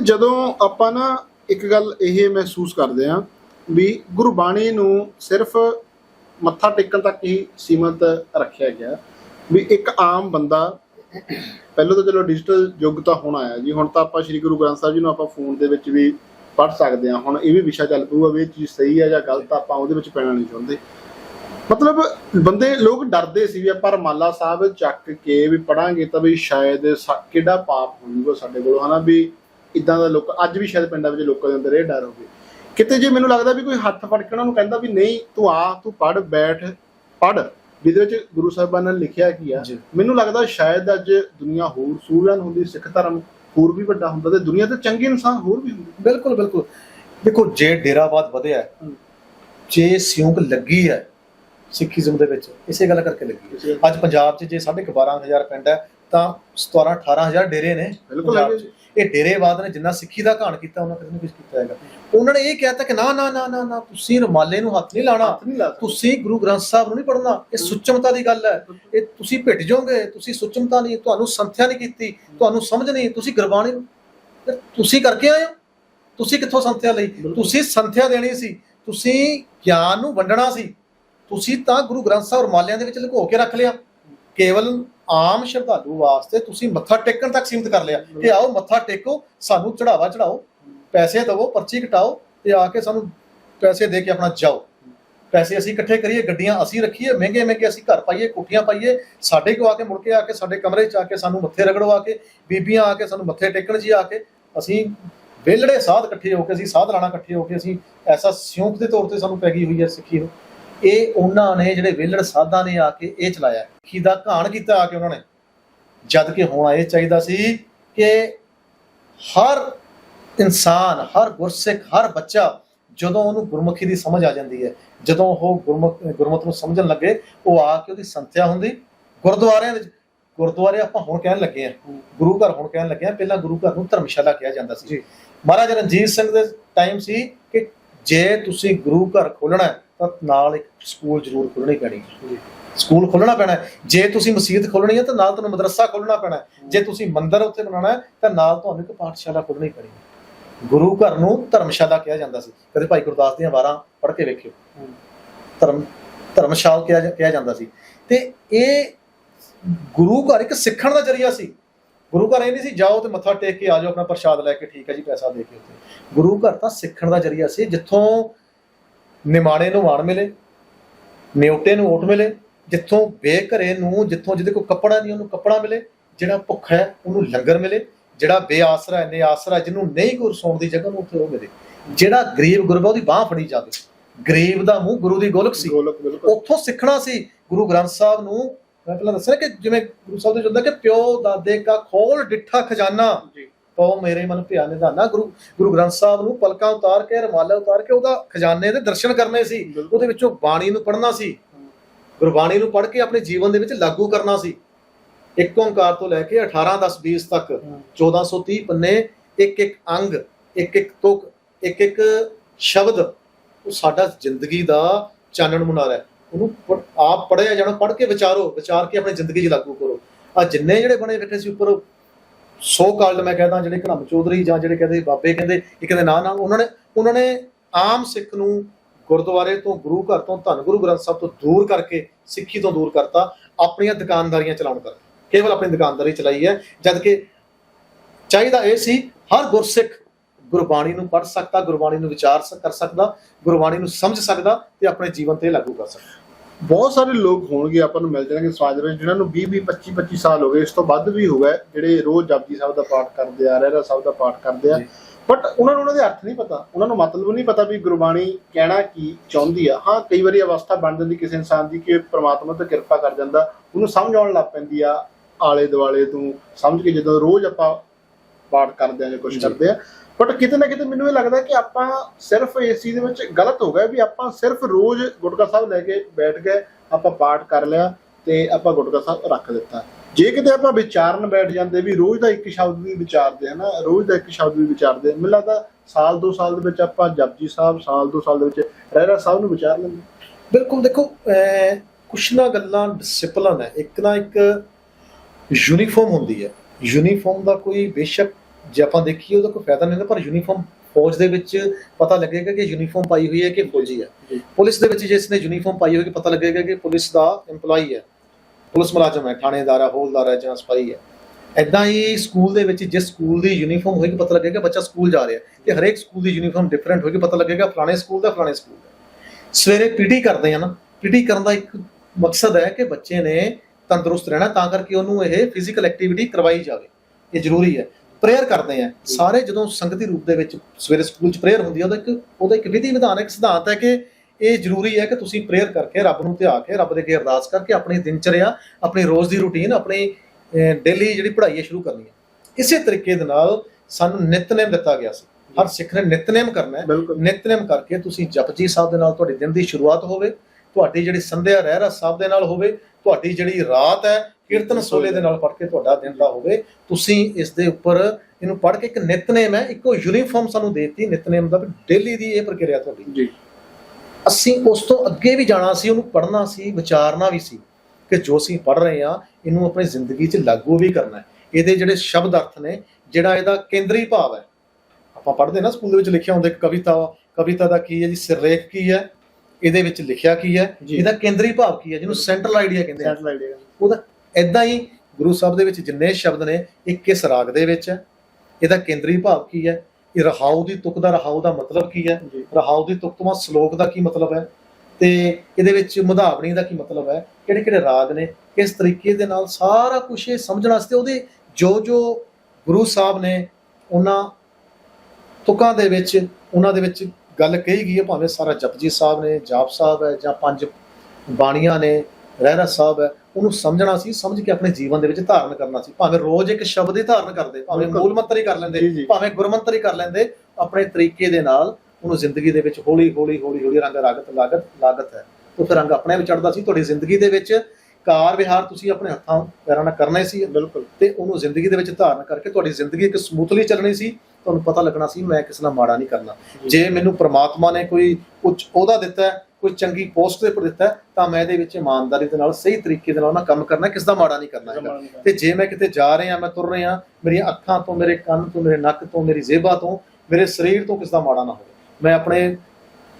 ਜਦੋਂ ਆਪਾਂ ਨਾ ਇੱਕ ਗੱਲ ਇਹ ਮਹਿਸੂਸ ਕਰਦੇ ਆ ਵੀ ਗੁਰਬਾਣੀ ਨੂੰ ਸਿਰਫ ਮੱਥਾ ਟੇਕਣ ਤੱਕ ਹੀ ਸੀਮਤ ਰੱਖਿਆ ਗਿਆ, ਵੀ ਇੱਕ ਆਮ ਬੰਦਾ, ਪਹਿਲਾਂ ਤਾਂ ਚਲੋ ਡਿਜੀਟਲ ਯੁੱਗ ਤਾਂ ਹੁਣ ਆਇਆ ਜੀ, ਹੁਣ ਤਾਂ ਆਪਾਂ ਸ੍ਰੀ ਗੁਰੂ ਗ੍ਰੰਥ ਸਾਹਿਬ ਜੀ ਨੂੰ ਆਪਾਂ ਫੋਨ ਦੇ ਵਿੱਚ ਵੀ ਪੜ੍ਹ ਸਕਦੇ ਆ ਹੁਣ ਇਹ ਵੀ ਵਿਸ਼ਾ ਚੱਲ ਪਊਗਾ ਵੀ ਇਹ ਚੀਜ਼ ਸਹੀ ਹੈ ਜਾਂ ਗਲਤ ਆਪਾਂ ਉਹਦੇ ਵਿੱਚ ਪੈਣਾ ਨਹੀਂ ਚਾਹੁੰਦੇ। ਮਤਲਬ ਬੰਦੇ, ਲੋਕ ਡਰਦੇ ਸੀ ਵੀ ਆਪਾਂ ਰਮਾਲਾ ਸਾਹਿਬ ਚੱਕ ਕੇ ਵੀ ਪੜਾਂਗੇ ਤਾਂ ਵੀ ਸ਼ਾਇਦ ਕਿਹੜਾ ਪਾਪ ਹੋ ਸਾਡੇ ਕੋਲੋਂ, ਹਨਾ ਵੀ ਇਦਾਂ ਦਾ ਲੋਕ ਅੱਜ ਵੀ ਸ਼ਾਇਦ ਪਿੰਡਾਂ ਵਿੱਚ ਲੋਕਾਂ ਦੇ ਅੰਦਰ ਇਹ ਡਰ ਹੋਵੇ ਕਿਤੇ ਜੇ ਮੈਨੂੰ ਲੱਗਦਾ ਵੀ ਕੋਈ ਹੱਥ ਫੜ ਕੇ ਉਹਨਾਂ ਨੂੰ ਕਹਿੰਦਾ ਵੀ ਨਹੀਂ ਤੂੰ ਆ ਤੂੰ ਪੜ ਬੈਠ ਪੜ ਜਿਹਦੇ ਵਿੱਚ ਗੁਰੂ ਸਾਹਿਬਾਨ ਨੇ ਲਿਖਿਆ ਕੀ ਆ। ਮੈਨੂੰ ਲੱਗਦਾ ਸ਼ਾਇਦ ਅੱਜ ਦੁਨੀਆ ਹੋਰ ਸੂਰਨ ਹੁੰਦੀ ਸਿੱਖ ਧਰਮ ਹੋਰ ਵੀ ਵੱਡਾ ਹੁੰਦਾ ਤੇ ਦੁਨੀਆ ਤੇ ਚੰਗੇ ਇਨਸਾਨ ਹੋਰ ਵੀ ਹੁੰਦੇ ਬਿਲਕੁਲ ਬਿਲਕੁਲ ਦੇਖੋ ਜੇ ਡੇਰਾਵਾਦ ਵਧਿਆ। ਜੇ ਸਿਉਂਕ ਲੱਗੀ ਹੈ ਸਿੱਖੀਜ਼ਮ ਦੇ ਵਿੱਚ ਇਸੇ ਗੱਲ ਕਰਕੇ ਲੱਗੀ। ਅੱਜ ਪੰਜਾਬ 'ਚ ਜੇ 12500 ਪਿੰਡ ਹੈ ਤਾਂ 17 18000 ਡੇਰੇ ਨੇ ਬਿਲਕੁਲ। ਇਹ ਡੇਰੇਵਾਦ ਨੇ ਜਿੰਨਾ ਸਿੱਖੀ ਦਾ ਘਾਣ ਕੀਤਾ ਉਹਨਾਂ ਕਿਸੇ ਨੇ ਕੁਝ ਕੀਤਾ ਹੈਗਾ। ਉਹਨਾਂ ਨੇ ਇਹ ਕਹਿਤਾ ਕਿ ਨਾ ਨਾ ਨਾ ਨਾ ਨਾ ਤੁਸੀਂ ਰਮਾਲੇ ਨੂੰ ਹੱਥ ਨਹੀਂ ਲਾਣਾ ਨਹੀਂ। ਤੁਸੀਂ ਗੁਰੂ ਗ੍ਰੰਥ ਸਾਹਿਬ ਨੂੰ ਨਹੀਂ ਪੜ੍ਹਨਾ। ਇਹ ਸੁੱਚਮਤਾ ਦੀ ਗੱਲ ਹੈ। ਇਹ ਤੁਸੀਂ ਭਿੱਟ ਜਾਓਗੇ ਤੁਸੀਂ ਸੁੱਚਮਤਾ ਨਹੀਂ ਤੁਹਾਨੂੰ ਸੰਥਿਆ ਨਹੀਂ ਕੀਤੀ ਤੁਹਾਨੂੰ ਸਮਝ ਨਹੀਂ ਤੁਸੀਂ ਗੁਰਬਾਣੀ ਤੁਸੀਂ ਕਰਕੇ ਆਏ ਹੋ? ਤੁਸੀਂ ਕਿੱਥੋਂ ਸੰਥਿਆ ਲਈ। ਤੁਸੀਂ ਸੰਥਿਆ ਦੇਣੀ ਸੀ। ਤੁਸੀਂ ਗਿਆਨ ਨੂੰ ਵੰਡਣਾ ਸੀ। ਤੁਸੀਂ ਤਾਂ ਗੁਰੂ ਗ੍ਰੰਥ ਸਾਹਿਬ ਰਮਾਲਿਆਂ ਦੇ ਵਿੱਚ ਲੁਕੋ ਕੇ ਰੱਖ ਲਿਆ। ਕੇਵਲ ਆਮ ਸ਼ਰਧਾਲੂ ਵਾਸਤੇ ਤੁਸੀਂ ਮੱਥਾ ਟੇਕਣ ਤੱਕ ਸੀਮਿਤ ਕਰ ਲਿਆ। ਕਿ ਆਓ, ਮੱਥਾ ਟੇਕੋ, ਸਾਨੂੰ ਚੜਾਵਾ ਚੜਾਓ ਪੈਸੇ ਦਵੋ, ਪਰਚੀ ਕਟਾਓ ਤੇ ਆ ਕੇ ਸਾਨੂੰ ਪੈਸੇ ਦੇ ਕੇ ਆਪਣਾ ਜਾਓ। ਪੈਸੇ ਅਸੀਂ ਇਕੱਠੇ ਕਰੀਏ, ਗੱਡੀਆਂ ਅਸੀਂ ਰੱਖੀਏ, ਮਹਿੰਗੇ ਮਹਿੰਗੇ ਅਸੀਂ ਘਰ ਪਾਈਏ, ਕੋਠੀਆਂ ਪਾਈਏ, ਸਾਡੇ ਕੋ ਆ ਕੇ ਮੁੜ ਕੇ ਆ ਕੇ, ਸਾਡੇ ਕਮਰੇ 'ਚ ਆ ਕੇ ਸਾਨੂੰ ਮੱਥੇ ਰਗੜੋ ਆ ਕੇ, ਬੀਬੀਆਂ ਆ ਕੇ ਸਾਨੂੰ ਮੱਥੇ ਟੇਕਣ ਜੀ ਆ ਕੇ, ਅਸੀਂ ਵੇਲੜੇ ਸਾਧ ਇਕੱਠੇ ਹੋ ਕੇ, ਅਸੀਂ ਸਾਧ ਲਾਣਾ ਇਕੱਠੇ ਹੋ ਕੇ, ਅਸੀਂ ਐਸਾ ਸਿਉਂਕ ਦੇ ਤੌਰ ਤੇ ਸਾਨੂੰ ਪੈ ਗਈ ਹੋਈ ਹੈ ਸਿੱਖੀ ਨੂੰ। ਇਹ ਉਹਨਾਂ ਨੇ ਜਿਹੜੇ ਵੇਲੜ ਸਾਧਾਂ ਨੇ ਆ ਕੇ ਇਹ ਚਲਾਇਆ। ਸਿੱਖੀ ਦਾ ਘਾਣ ਕੀਤਾ ਆ ਕੇ ਉਹਨਾਂ ਨੇ। ਜਦ ਕਿ ਹੋਣਾ ਇਹ ਚਾਹੀਦਾ ਸੀ ਕਿ ਹਰ ਇਨਸਾਨ ਹਰ ਗੁਰਸਿੱਖ ਹਰ ਬੱਚਾ ਜਦੋਂ ਉਹਨੂੰ ਗੁਰਮੁਖੀ ਦੀ ਸਮਝ ਆ ਜਾਂਦੀ ਹੈ ਜਦੋਂ ਉਹ ਗੁਰਮੁਖ ਗੁਰਮਤ ਨੂੰ ਸਮਝਣ ਲੱਗੇ ਉਹ ਆ ਕੇ ਉਹਦੀ ਸੰਥਿਆ ਹੁੰਦੀ। ਗੁਰਦੁਆਰਿਆਂ ਵਿੱਚ ਗੁਰਦੁਆਰੇ ਆਪਾਂ ਹੁਣ ਕਹਿਣ ਲੱਗੇ ਆ ਗੁਰੂ ਘਰ ਹੁਣ ਕਹਿਣ ਲੱਗੇ ਆ ਪਹਿਲਾਂ ਗੁਰੂ ਘਰ ਨੂੰ ਧਰਮਸ਼ਾਲਾ ਕਿਹਾ ਜਾਂਦਾ ਸੀ। ਜੀ। ਮਹਾਰਾਜਾ ਰਣਜੀਤ ਸਿੰਘ ਦੇ ਟਾਈਮ ਸੀ ਕਿ ਜੇ ਤੁਸੀਂ ਗੁਰੂ ਘਰ ਖੋਲਣਾ ਤਾਂ ਨਾਲ ਇੱਕ ਸਕੂਲ ਜ਼ਰੂਰ ਖੋਲਣੀ ਪੈਣੀ। ਹੈ ਸਕੂਲ ਖੋਲਣਾ ਪੈਣਾ ਹੈ। ਜੇ ਤੁਸੀਂ ਮਸਜਿਦ ਖੋਲਣੀ ਹੈ ਤਾਂ ਨਾਲ ਤੁਹਾਨੂੰ ਮਦਰਸਾ ਖੋਲਣਾ ਪੈਣਾ ਹੈ। ਜੇ ਤੁਸੀਂ ਮੰਦਿਰ ਉੱਥੇ ਬਣਾਉਣਾ ਹੈ ਤਾਂ ਨਾਲ ਤੁਹਾਨੂੰ ਇੱਕ ਪਾਠਸ਼ਾਲਾ ਖੋਲਣੀ ਪੈਣੀ। ਗੁਰੂ ਘਰ ਨੂੰ ਧਰਮਸ਼ਾਲਾ ਕਿਹਾ ਜਾਂਦਾ ਸੀ। ਕਦੇ ਭਾਈ ਗੁਰਦਾਸ ਦੀਆਂ ਵਾਰਾਂ ਪੜ੍ਹ ਕੇ ਵੇਖਿਓ। ਧਰਮ ਧਰਮਸ਼ਾਲ ਕਿਹਾ ਜਾਂਦਾ ਸੀ। ਤੇ ਇਹ ਗੁਰੂ ਘਰ ਇੱਕ ਸਿੱਖਣ ਦਾ ਜਰੀਆ ਸੀ। ਗੁਰੂ ਘਰ ਇਹ ਨਹੀਂ ਸੀ ਜਾਓ ਤੇ ਮੱਥਾ ਟੇਕ ਕੇ ਆ ਜਾਓ ਆਪਣਾ ਪ੍ਰਸ਼ਾਦ ਲੈ ਕੇ ਠੀਕ ਹੈ ਜੀ ਪੈਸਾ ਦੇ ਕੇ ਉੱਥੇ। ਗੁਰੂ ਘਰ ਤਾਂ ਸਿੱਖਣ ਦਾ ਜਰੀਆ ਸੀ। ਜਿੱਥੋਂ ਨਿਮਾਣੇ ਨੂੰ ਮਾਣ ਮਿਲੇ ਨਿਉਟੇ ਨੂੰ ਓਟ ਮਿਲੇ ਜਿੱਥੋਂ ਬੇਘਰੇ ਨੂੰ ਜਿੱਥੋਂ ਜਿਹਦੇ ਕੋਲ ਕੱਪੜਾ ਨਹੀਂ ਉਹਨੂੰ ਕੱਪੜਾ ਮਿਲੇ ਜਿਹੜਾ ਭੁੱਖਾ ਹੈ ਉਹਨੂੰ ਲੰਗਰ ਮਿਲੇ ਜਿਹੜਾ ਬੇਆਸਰਾ ਹੈ ਨਿਆਸਰਾ ਜਿਹਨੂੰ ਨਹੀਂ ਕੋਈ ਸੌਣ ਦੀ ਜਗ੍ਹਾ ਨੂੰ ਉੱਥੇ ਉਹ ਮਿਲੇ। ਜਿਹੜਾ ਗਰੀਬ ਗੁਰਬਾ ਉਹਦੀ ਬਾਹ ਫੜੀ ਜਾਵੇ। ਗਰੀਬ ਦਾ ਮੂੰਹ ਗੁਰੂ ਦੀ ਗੋਲਕ ਸੀ। ਉੱਥੋਂ ਸਿੱਖਣਾ ਸੀ ਗੁਰੂ ਗ੍ਰੰਥ ਸਾਹਿਬ ਨੂੰ। ਮੈਂ ਪਹਿਲਾਂ ਦੱਸਿਆ ਕਿ ਜਿਵੇਂ ਗੁਰੂ ਸਾਹਿਬ ਦੇ ਹੁੰਦਾ ਕਿ ਪਿਓ ਦਾਦੇ ਕਾ ਖੋਲ ਡਿੱਠਾ ਖਜ਼ਾਨਾ। ਜੀ। ਪਉ ਮੇਰੇ ਮਨ ਭਿਆ ਨਿਧਾਨਾ। ਗੁਰੂ ਗੁਰੂ ਗ੍ਰੰਥ ਸਾਹਿਬ ਨੂੰ ਪਲਕਾਂ ਉਤਾਰ ਕੇ ਰਮਾਲਾ ਉਤਾਰ ਕੇ ਉਹਦਾ ਖਜ਼ਾਨੇ ਦੇ ਦਰਸ਼ਨ ਕਰਨੇ ਸੀ। ਉਹਦੇ ਵਿੱਚੋਂ ਬਾਣੀ ਨੂੰ ਪੜ੍ਹਨਾ ਸੀ। ਗੁਰਬਾਣੀ ਨੂੰ ਪੜ੍ਹ ਕੇ ਆਪਣੇ ਜੀਵਨ ਦੇ ਵਿੱਚ ਲਾਗੂ ਕਰਨਾ ਸੀ। ਇੱਕ ਓੰਕਾਰ ਤੋਂ ਲੈ ਕੇ 18 10 20 ਤੱਕ 1430 ਪੰਨੇ ਇੱਕ ਇੱਕ ਅੰਗ ਇੱਕ ਇੱਕ ਤੁਕ ਇੱਕ ਇੱਕ ਸ਼ਬਦ ਉਹ ਸਾਡਾ ਜ਼ਿੰਦਗੀ ਦਾ ਚਾਨਣ ਮੁਨਾਰਾ ਹੈ। ਉਹਨੂੰ ਆਪ ਪੜ੍ਹਿਆ ਜਾਣਾ ਪੜ੍ਹ ਕੇ ਵਿਚਾਰੋ ਵਿਚਾਰ ਕੇ ਆਪਣੀ ਜ਼ਿੰਦਗੀ 'ਚ ਲਾਗੂ ਕਰੋ। ਆ ਜਿੰਨੇ ਜਿਹੜੇ ਬਣੇ ਬੈਠੇ ਸੀ ਉੱਪਰ ਸੋ ਕਾਲਡ ਮੈਂ ਕਹਿੰਦਾ ਜਿਹੜੇ ਘਨਮ ਚੌਧਰੀ ਜਾਂ ਜਿਹੜੇ ਕਹਿੰਦੇ ਬਾਬੇ ਕਹਿੰਦੇ, ਇਹ ਕਹਿੰਦੇ ਨਾ ਨਾ, ਉਹਨਾਂ ਨੇ ਉਹਨਾਂ ਨੇ ਆਮ ਸਿੱਖ ਨੂੰ ਗੁਰਦੁਆਰੇ ਤੋਂ ਗੁਰੂ ਘਰ ਤੋਂ ਧੰਨ ਗੁਰੂ ਗ੍ਰੰਥ ਸਾਹਿਬ ਤੋਂ ਦੂਰ ਕਰਕੇ ਸਿੱਖੀ ਤੋਂ ਦੂਰ ਕਰਤਾ, ਆਪਣੀਆਂ ਦੁਕਾਨਦਾਰੀਆਂ ਚਲਾਉਣ ਕਰ ਕੇਵਲ ਆਪਣੀ ਦੁਕਾਨਦਾਰੀ ਚਲਾਈ ਹੈ, ਜਦ ਕਿ ਚਾਹੀਦਾ ਇਹ ਸੀ, ਹਰ ਗੁਰਸਿੱਖ ਗੁਰਬਾਣੀ ਨੂੰ ਪੜ੍ਹ ਸਕਦਾ, ਗੁਰਬਾਣੀ ਨੂੰ ਵਿਚਾਰ ਕਰ ਸਕਦਾ, ਗੁਰਬਾਣੀ ਨੂੰ ਸਮਝ ਸਕਦਾ ਤੇ ਆਪਣੇ ਜੀਵਨ ਤੇ ਲਾਗੂ ਕਰ ਸਕਦਾ। ਬਹੁਤ ਸਾਰੇ ਲੋਕ ਹੋਣਗੇ ਆਪਾਂ ਨੂੰ ਮਿਲ ਜਾਣਗੇ ਸਮਾਜ ਵਿੱਚ ਜਿਨ੍ਹਾਂ ਨੂੰ 20 20 25 25 ਸਾਲ ਹੋ ਗਏ ਇਸ ਤੋਂ ਵੱਧ ਵੀ ਹੋ ਗਏ ਜਿਹੜੇ ਰੋਜ਼ ਜਪਜੀ ਸਾਹਿਬ ਦਾ ਪਾਠ ਕਰਦੇ ਆ ਰਹਿਰਾ ਸਾਹਿਬ ਦਾ ਪਾਠ ਕਰਦੇ ਆ। ਬਟ ਉਹਨਾਂ ਨੂੰ ਉਹਨਾਂ ਦੇ ਅਰਥ ਨਹੀਂ ਪਤਾ ਉਹਨਾਂ ਨੂੰ ਮਤਲਬ ਨਹੀਂ ਪਤਾ ਵੀ ਗੁਰਬਾਣੀ ਕਹਿਣਾ ਕੀ ਚਾਹੁੰਦੀ ਆ ਹਾਂ ਕਈ ਵਾਰੀ ਅਵਸਥਾ ਬਣ ਜਾਂਦੀ ਕਿਸੇ ਇਨਸਾਨ ਦੀ ਕਿ ਪ੍ਰਮਾਤਮਾ ਤੋਂ ਕਿਰਪਾ ਕਰ ਜਾਂਦਾ ਉਹਨੂੰ ਸਮਝ ਆਉਣ ਲੱਗ ਪੈਂਦੀ ਆ ਆਲੇ ਦੁਆਲੇ ਤੋਂ ਸਮਝ ਕੇ ਜਦੋਂ ਰੋਜ਼ ਆਪਾਂ ਪਾਠ ਕਰਦੇ ਆ ਜਾਂ ਕੁਝ। ਕਰਦੇ ਆ। ਬਟ ਕਿਤੇ ਨਾ ਕਿਤੇ ਮੈਨੂੰ ਇਹ ਲੱਗਦਾ ਕਿ ਆਪਾਂ ਸਿਰਫ ਇਸ ਚੀਜ਼ ਦੇ ਵਿੱਚ ਗਲਤ ਹੋ ਗਏ ਵੀ ਆਪਾਂ ਸਿਰਫ ਰੋਜ਼ ਗੁਟਕਾ ਸਾਹਿਬ ਲੈ ਕੇ ਬੈਠ ਗਏ ਆਪਾਂ ਪਾਠ ਕਰ ਲਿਆ ਤੇ ਆਪਾਂ ਗੁਟਕਾ ਸਾਹਿਬ ਰੱਖ ਦਿੱਤਾ। ਜੇ ਕਿਤੇ ਆਪਾਂ ਵਿਚਾਰਨ ਬੈਠ ਜਾਂਦੇ ਵੀ ਰੋਜ਼ ਦਾ ਇੱਕ ਸ਼ਬਦ ਵੀ ਵਿਚਾਰਦੇ ਹਨਾ ਰੋਜ਼ ਦਾ ਇੱਕ ਸ਼ਬਦ ਵੀ ਵਿਚਾਰਦੇ ਮੈਨੂੰ ਲੱਗਦਾ ਸਾਲ ਦੋ ਸਾਲ ਦੇ ਵਿੱਚ ਆਪਾਂ ਜਪਜੀ ਸਾਹਿਬ ਸਾਲ ਦੋ ਸਾਲ ਦੇ ਵਿੱਚ ਰਹਿਰਾ ਸਾਹਿਬ ਨੂੰ ਵਿਚਾਰ ਲੈਂਦੇ। ਬਿਲਕੁਲ ਦੇਖੋ ਕੁਛ ਨਾ ਗੱਲਾਂ ਡਿਸਪਲਨ ਹੈ। ਇੱਕ ਨਾ ਇੱਕ ਯੂਨੀਫਾਰਮ ਹੁੰਦੀ ਹੈ। ਯੂਨੀਫਾਰਮ ਦਾ ਕੋਈ ਬੇਸ਼ੱਕ ਜੇ ਆਪਾਂ ਦੇਖੀਏ ਉਹਦਾ ਕੋਈ ਫਾਇਦਾ ਨਹੀਂ ਹੁੰਦਾ ਪਰ ਯੂਨੀਫਾਰਮ ਫੌਜ ਦੇ ਵਿੱਚ ਪਤਾ ਲੱਗੇਗਾ ਕਿ ਯੂਨੀਫਾਰਮ ਪਾਈ ਹੋਈ ਹੈ ਕਿ ਫੌਜੀ ਹੈ। ਪੁਲਿਸ ਦੇ ਵਿੱਚ ਜਿਸ ਨੇ ਯੂਨੀਫਾਰਮ ਪਾਈ ਹੋਈ ਪਤਾ ਲੱਗੇਗਾ ਕਿ ਪੁਲਿਸ ਦਾ EMPLOYE ਹੈ। ਪੁਲਿਸ ਮੁਲਾਜ਼ਮ ਹੈ ਥਾਣੇਦਾਰ ਹੈ ਹੌਲਦਾਰ ਹੈ ਜਾਂ ਸਿਪਾਹੀ ਹੈ। ਐਦਾਂ ਹੀ ਸਕੂਲ ਦੇ ਵਿੱਚ ਜਿਸ ਸਕੂਲ ਦੀ ਯੂਨੀਫਾਰਮ ਹੋਏਗੀ ਪਤਾ ਲੱਗੇਗਾ ਬੱਚਾ ਸਕੂਲ ਜਾ ਰਿਹਾ ਤੇ ਹਰੇਕ ਸਕੂਲ ਦੀ ਯੂਨੀਫਾਰਮ ਡਿਫਰੈਂਟ ਹੋਏਗੀ ਪਤਾ ਲੱਗੇਗਾ ਫਲਾਣੇ ਸਕੂਲ ਦਾ ਫਲਾਣੇ ਸਕੂਲ ਦਾ। ਸਵੇਰੇ ਪੀਟੀ ਕਰਦੇ ਆ ਨਾ ਪੀਟੀ ਕਰਨ ਦਾ ਇੱਕ ਮਕਸਦ ਹੈ ਕਿ ਬੱਚੇ ਨੇ ਤੰਦਰੁਸਤ ਰਹਿਣਾ ਤਾਂ ਕਰਕੇ ਉਹਨੂੰ ਇਹ ਫਿਜ਼ੀਕਲ ਐਕਟੀਵਿਟੀ ਕਰਵਾਈ ਜਾਵੇ। ਇਹ ਜ਼ਰੂਰੀ ਹੈ। ਪ੍ਰੇਅਰ ਕਰਦੇ ਆ ਸਾਰੇ ਜਦੋਂ ਸੰਗਤੀ ਰੂਪ ਦੇ ਵਿੱਚ ਸਵੇਰੇ ਸਕੂਲ 'ਚ ਪ੍ਰੇਅਰ ਹੁੰਦੀ ਹੈ ਉਹਦਾ ਇੱਕ ਉਹਦਾ ਇੱਕ ਵਿਧੀ ਵਿਧਾਨ ਇੱਕ ਸਿਧਾਂਤ ਹੈ ਕਿ ਇਹ ਜ਼ਰੂਰੀ ਹੈ ਕਿ ਤੁਸੀਂ ਪ੍ਰੇਅਰ ਕਰਕੇ ਰੱਬ ਨੂੰ ਧਿਆ ਕੇ ਰੱਬ ਦੇ ਅੱਗੇ ਅਰਦਾਸ ਕਰਕੇ ਆਪਣੀ ਦਿਨਚਰਿਆ ਆਪਣੀ ਰੋਜ਼ ਦੀ ਰੁਟੀਨ ਆਪਣੀ ਡੇਲੀ ਜਿਹੜੀ ਪੜ੍ਹਾਈ ਹੈ ਸ਼ੁਰੂ ਕਰਨੀ ਹੈ। ਇਸੇ ਤਰੀਕੇ ਦੇ ਨਾਲ ਸਾਨੂੰ ਨਿਤਨੇਮ ਦਿੱਤਾ ਗਿਆ ਸੀ। ਹਰ ਸਿੱਖ ਨੇ ਨਿਤਨੇਮ ਕਰਨਾ ਹੈ। ਨਿਤਨੇਮ ਕਰਕੇ ਤੁਸੀਂ ਜਪਜੀ ਸਾਹਿਬ ਦੇ ਨਾਲ ਤੁਹਾਡੇ ਦਿਨ ਦੀ ਸ਼ੁਰੂਆਤ ਹੋਵੇ ਤੁਹਾਡੀ ਜਿਹੜੀ ਸੰਧਿਆ ਰਹਿਰਾਸ ਸਾਹਿਬ ਦੇ ਨਾਲ ਹੋਵੇ ਤੁਹਾਡੀ ਜਿਹੜੀ ਰਾਤ ਹੈ ਕੀਰਤਨ ਸੋਲੇ ਦੇ ਨਾਲ ਪੜ੍ਹ ਕੇ ਤੁਹਾਡਾ ਦਿਨ ਦਾ ਹੋਵੇ ਤੁਸੀਂ ਇਸ ਦੇ ਉੱਪਰ ਇਹਨੂੰ ਪੜ੍ਹ ਕੇ ਇੱਕ ਨਿਤਨੇਮ ਹੈ ਇੱਕੋ ਯੂਨੀਫਾਰਮ ਸਾਨੂੰ ਦੇਤੀ ਨਿਤਨੇਮ ਦਾ ਡੇਲੀ ਦੀ ਇਹ ਪ੍ਰਕਿਰਿਆ ਤੁਹਾਡੀ। ਜੀ। ਅਸੀਂ ਉਸ ਤੋਂ ਅੱਗੇ ਵੀ ਜਾਣਾ ਸੀ ਉਹਨੂੰ ਪੜ੍ਹਨਾ ਸੀ ਵਿਚਾਰਨਾ ਵੀ ਸੀ ਕਿ ਜੋ ਅਸੀਂ ਪੜ੍ਹ ਰਹੇ ਹਾਂ ਇਹਨੂੰ ਆਪਣੀ ਜ਼ਿੰਦਗੀ 'ਚ ਲਾਗੂ ਵੀ ਕਰਨਾ ਹੈ। ਇਹਦੇ ਜਿਹੜੇ ਸ਼ਬਦ ਅਰਥ ਨੇ ਜਿਹੜਾ ਇਹਦਾ ਕੇਂਦਰੀ ਭਾਵ ਹੈ। ਆਪਾਂ ਪੜ੍ਹਦੇ ਨਾ ਸਕੂਲ ਦੇ ਵਿੱਚ ਲਿਖਿਆ ਹੁੰਦਾ ਕਿ ਕਵਿਤਾ ਕਵਿਤਾ ਦਾ ਕੀ ਹੈ ਜੀ ਸਿਰਲੇਖ ਕੀ ਹੈ? ਇਹਦੇ ਵਿੱਚ ਲਿਖਿਆ ਕੀ ਹੈ। ਇਹਦਾ ਕੇਂਦਰੀ ਭਾਵ ਕੀ ਹੈ? ਜਿਹਨੂੰ ਸੈਂਟਰਲ ਆਈਡੀਆ ਕਹਿੰਦੇ ਆ। ਸੈਟਲਾਈਟ ਹੈ ਉਹਦਾ ਐਦਾਂ ਹੀ ਗੁਰੂ ਸਾਹਿਬ ਦੇ ਵਿੱਚ ਜਿੰਨੇ ਸ਼ਬਦ ਨੇ ਇਹ ਕਿਸ ਰਾਗ ਦੇ ਵਿੱਚ ਹੈ? ਇਹਦਾ ਕੇਂਦਰੀ ਭਾਵ ਕੀ ਹੈ? ਇਹ ਰਹਾਉ ਦੀ ਤੁਕ ਦਾ ਰਹਾਉ ਦਾ ਮਤਲਬ ਕੀ ਹੈ? ਰਹਾਉ ਦੀ ਤੁਕ ਤੋਂ ਸ਼ਲੋਕ ਦਾ ਕੀ ਮਤਲਬ ਹੈ? ਤੇ ਇਹਦੇ ਵਿੱਚ ਮੁਧਾਵਣੀ ਦਾ ਕੀ ਮਤਲਬ ਹੈ? ਕਿਹੜੇ ਕਿਹੜੇ ਰਾਗ ਨੇ? ਕਿਸ ਤਰੀਕੇ ਦੇ ਨਾਲ ਸਾਰਾ ਕੁਝ ਇਹ ਸਮਝਣ ਵਾਸਤੇ ਉਹਦੇ ਜੋ ਜੋ ਗੁਰੂ ਸਾਹਿਬ ਨੇ ਉਹਨਾਂ ਤੁਕਾਂ ਦੇ ਵਿੱਚ ਉਹਨਾਂ ਦੇ ਵਿੱਚ ਗੱਲ ਕਹੀ ਗਈ ਹੈ ਭਾਵੇਂ ਸਾਰਾ ਜਪਜੀ ਸਾਹਿਬ ਨੇ ਜਾਪ ਸਾਹਿਬ ਹੈ ਜਾਂ ਪੰਜ ਬਾਣੀਆਂ ਨੇ ਰਹਿਰਾ ਸਾਹਿਬ ਹੈ ਉਹਨੂੰ ਸਮਝਣਾ ਸੀ ਸਮਝ ਕੇ ਆਪਣੇ ਜੀਵਨ ਦੇ ਵਿੱਚ ਧਾਰਨ ਕਰਨਾ ਸੀ ਭਾਵੇਂ ਰੋਜ਼ ਇੱਕ ਸ਼ਬਦ ਹੀ ਧਾਰਨ ਕਰਦੇ ਭਾਵੇਂ। ਮੂਲ ਮੰਤਰ ਹੀ ਕਰ ਲੈਂਦੇ। ਭਾਵੇਂ ਗੁਰਮੰਤਰ ਹੀ ਕਰ ਲੈਂਦੇ ਆਪਣੇ ਤਰੀਕੇ ਦੇ ਨਾਲ ਉਹਨੂੰ ਜ਼ਿੰਦਗੀ ਦੇ ਵਿੱਚ ਹੌਲੀ ਹੌਲੀ ਹੌਲੀ ਹੌਲੀ ਰੰਗ ਰਾਗਤ ਲਾਗਤ ਲਾਗਤ ਹੈ ਉਹ ਰੰਗ ਆਪਣੇ ਆਪ ਚੜਦਾ ਸੀ ਤੁਹਾਡੀ ਜ਼ਿੰਦਗੀ ਦੇ ਵਿੱਚ ਕਾਰ ਵਿਹਾਰ ਤੁਸੀਂ ਆਪਣੇ ਹੱਥਾਂ ਪੈਰਾਂ ਨਾਲ ਕਰਨਾ ਹੀ ਸੀ। ਬਿਲਕੁਲ। ਤੇ ਉਹਨੂੰ ਜ਼ਿੰਦਗੀ ਦੇ ਵਿੱਚ ਧਾਰਨ ਕਰਕੇ ਤੁਹਾਡੀ ਜ਼ਿੰਦਗੀ ਇੱਕ ਸਮੂਥਲੀ ਚੱਲਣੀ ਸੀ। ਤੁਹਾਨੂੰ ਪਤਾ ਲੱਗਣਾ ਸੀ ਮੈਂ ਕਿਸੇ ਨਾਲ ਮਾੜਾ ਨਹੀਂ ਕਰਨਾ। ਜੇ। ਮੈਨੂੰ ਪ੍ਰਮਾਤਮਾ ਨੇ ਕੋਈ ਉੱਚ ਅਹੁਦਾ ਦਿੱਤਾ ਕੋਈ ਚੰਗੀ ਪੋਸਟ ਦੇ ਉੱਪਰ ਦਿੱਤਾ ਤਾਂ ਮੈਂ ਇਹਦੇ ਵਿੱਚ ਇਮਾਨਦਾਰੀ ਦੇ ਨਾਲ ਸਹੀ ਤਰੀਕੇ ਦੇ ਨਾਲ ਨਾ ਕੰਮ ਕਰਨਾ ਕਿਸ ਦਾ ਮਾੜਾ ਨਹੀਂ ਕਰਨਾ ਹੈਗਾ। ਤੇ ਜੇ ਮੈਂ ਕਿਤੇ ਜਾ ਰਿਹਾ ਮੈਂ ਤੁਰ ਰਿਹਾ ਮੇਰੀਆਂ ਅੱਖਾਂ ਤੋਂ ਮੇਰੇ ਕੰਨ ਤੋਂ ਮੇਰੇ ਨੱਕ ਤੋਂ ਮੇਰੀ ਜ਼ੇਬਾ ਤੋਂ ਮੇਰੇ ਸਰੀਰ ਤੋਂ ਕਿਸ ਦਾ ਮਾੜਾ ਨਾ ਹੋਵੇ। ਮੈਂ ਆਪਣੇ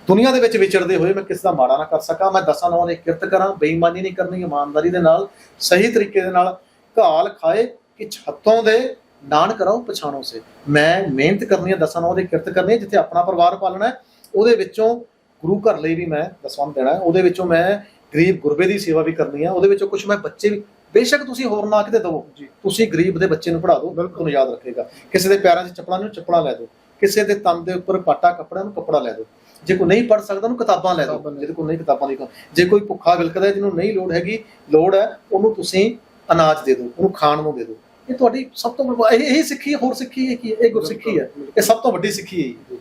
ਦੁਨੀਆ ਦੇ ਵਿੱਚ ਵਿਚਰਦੇ ਹੋਏ ਮੈਂ ਕਿਸ ਦਾ ਮਾੜਾ ਨਾ ਕਰ ਸਕਾਂ ਮੈਂ ਦਸਾਂ ਨੌਂ ਦੀ ਕਿਰਤ ਕਰਾਂ ਬੇਈਮਾਨੀ ਨਹੀਂ ਕਰਨੀ ਇਮਾਨਦਾਰੀ ਦੇ ਨਾਲ ਸਹੀ ਤਰੀਕੇ ਦੇ ਨਾਲ ਘਾਲ ਖਾਏ ਕਿ ਛੱਤੋਂ ਦੇ ਨਾਨ ਕਰਾਓ ਪਛਾਣੋ ਸੇ ਮੈਂ ਮਿਹਨਤ ਕਰਨੀ ਹੈ ਦਸਾਂ ਨੌਂ ਦੀ ਕਿਰਤ ਕਰਨੀ ਹੈ ਜਿੱਥੇ ਆਪਣਾ ਪਰਿਵਾਰ ਪਾਲਣਾ ਹੈ ਉਹਦੇ ਵਿੱਚੋਂ ਗੁਰੂ ਘਰ ਲਈ ਵੀ ਮੈਂ ਦਸਵੰਧ ਦੇਣਾ ਹੈ ਉਹਦੇ ਵਿੱਚੋਂ ਮੈਂ ਗਰੀਬ ਗੁਰਬੇ ਦੀ ਸੇਵਾ ਵੀ ਕਰਨੀ ਹੈ ਉਹਦੇ ਵਿੱਚੋਂ ਕੁਝ ਮੈਂ ਬੱਚੇ ਵੀ ਬੇਸ਼ੱਕ ਤੁਸੀਂ ਹੋਰ ਨਾ ਕਿਤੇ ਦਿਓ ਜੀ। ਤੁਸੀਂ ਗਰੀਬ ਦੇ ਬੱਚੇ ਨੂੰ ਪੜ੍ਹਾ ਦਿਓ ਬਿਲਕੁਲ। ਯਾਦ ਰੱਖੇਗਾ ਕਿਸੇ ਦੇ ਪੈਰਾਂ 'ਚ ਚੱਪਲਾਂ ਨੂੰ ਚੱਪਲਾਂ ਲੈ ਦਿਓ ਕਿਸੇ ਦੇ ਤਨ ਦੇ ਉੱਪਰ ਪਾਟਾ ਕੱਪੜਾ ਨੂੰ ਕੱਪੜਾ ਲੈ ਦਿਓ ਜੇ ਕੋਈ ਨਹੀਂ ਪੜ ਸਕਦਾ ਉਹਨੂੰ ਕਿਤਾਬਾਂ ਲੈ ਦਿਓ ਜਿਹਦੇ ਕੋਲ ਨਹੀਂ ਕਿਤਾਬਾਂ ਦੀ। ਜੇ ਕੋਈ ਭੁੱਖਾ ਵਿਲਕਦਾ ਜਿਹਨੂੰ ਨਹੀਂ ਲੋੜ ਹੈਗੀ ਲੋੜ ਹੈ ਉਹਨੂੰ ਤੁਸੀਂ ਅਨਾਜ ਦੇ ਦਿਓ ਉਹਨੂੰ ਖਾਣ ਨੂੰ ਦੇ ਦਿਓ ਇਹ ਤੁਹਾਡੀ ਸਭ ਤੋਂ ਇਹ ਇਹੀ ਸਿੱਖੀ ਹੋਰ ਸਿੱਖੀ ਹੈ ਕੀ? ਇਹ ਗੁਰਸਿੱਖੀ ਹੈ ਇਹ ਸਭ ਤੋਂ ਵੱਡੀ ਸਿੱਖੀ ਹੈ।